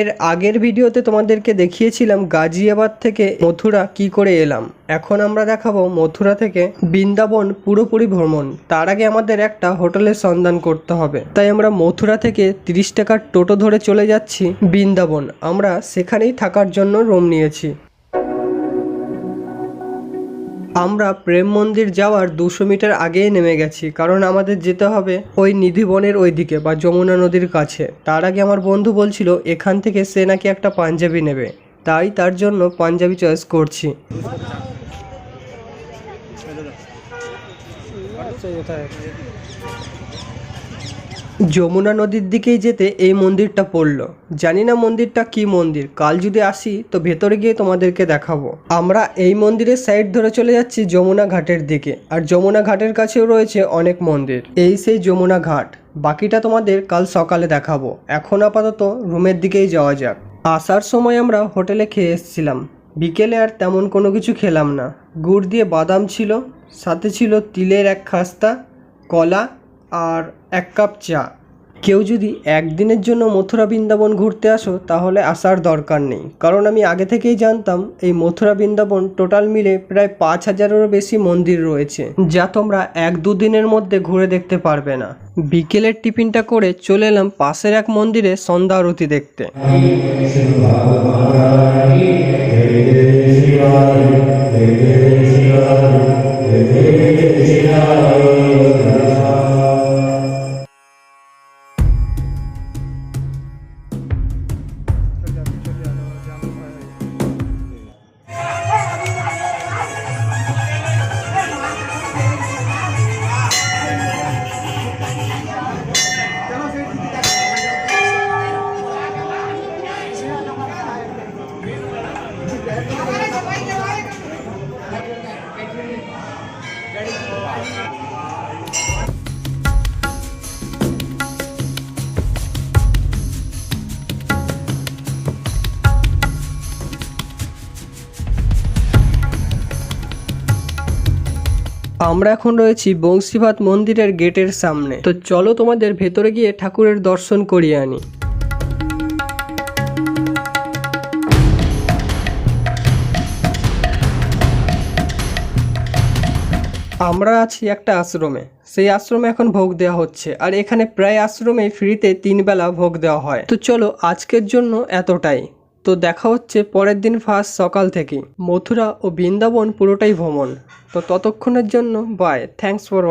এর আগের ভিডিওতে তোমাদেরকে দেখিয়েছিলাম গাজিয়াবাদ থেকে মথুরা কি করে এলাম। এখন আমরা দেখাবো মথুরা থেকে বৃন্দাবন পুরোপুরি ভ্রমণ। তার আগে আমাদের একটা হোটেলের সন্ধান করতে হবে। তাই আমরা মথুরা থেকে তিরিশ টাকার টোটো ধরে চলে যাচ্ছি বৃন্দাবন। আমরা সেখানেই থাকার জন্য রুম নিয়েছি। আমরা প্রেম মন্দির যাওয়ার দুশো মিটার আগেই নেমে গেছি, কারণ আমাদের যেতে হবে ওই নিধিবনের ওই দিকে বা যমুনা নদীর কাছে। তার আগে আমার বন্ধু বলছিল, এখান থেকে সে নাকি একটা পাঞ্জাবি নেবে। তাই তার জন্য পাঞ্জাবি চয়েস করছি। যমুনা নদীর দিকেই যেতে এই মন্দিরটা পড়ল। জানি না মন্দিরটা কি মন্দির। কাল যদি আসি, তো ভেতরে গিয়ে তোমাদেরকে দেখাবো। আমরা এই মন্দিরের সাইড ধরে চলে যাচ্ছি যমুনা ঘাটের দিকে, আর যমুনা ঘাটের কাছেও রয়েছে অনেক মন্দির। এই সেই যমুনা ঘাট। বাকিটা তোমাদের কাল সকালে দেখাবো। এখন আপাতত রুমের দিকেই যাওয়া যাক। আসার সময় আমরা হোটেলে খেয়ে এসেছিলাম। বিকেলে আর তেমন কোনো কিছু খেলাম না। গুড় দিয়ে বাদাম ছিল, সাথে ছিল তিলের এক খাস্তা, কলা, আর এক কাপ চা। কেউ যদি একদিনের জন্য মথুরা বৃন্দাবন ঘুরতে আসো, তাহলে আসার দরকার নেই। কারণ আমি আগে থেকেই জানতাম, এই মথুরা বৃন্দাবন টোটাল মিলে প্রায় পাঁচ হাজারেরও বেশি মন্দির রয়েছে, যা তোমরা এক দুদিনের মধ্যে ঘুরে দেখতে পারবে না। বিকেলের টিফিনটা করে চলে এলাম পাশের এক মন্দিরে সন্ধ্যা আরতি দেখতে। আমরা এখন রয়েছি বংশীভাত মন্দিরের গেটের সামনে। তো চলো তোমাদের ভেতরে গিয়ে ঠাকুরের দর্শন করিয়ে আনি। আমরা আছি একটা আশ্রমে। সেই আশ্রমে এখন ভোগ দেওয়া হচ্ছে। আর এখানে প্রায় আশ্রমে ফ্রিতে তিন বেলা ভোগ দেওয়া হয়। তো চলো আজকের জন্য এতটাই। তো দেখা হচ্ছে পরের দিন ফার্স্ট সকাল থেকে। মথুরা ও বৃন্দাবন পুরোটাই ভ্রমণ। তো ততক্ষণের জন্য বাই থ্যাংকস ফর ওয়াচিং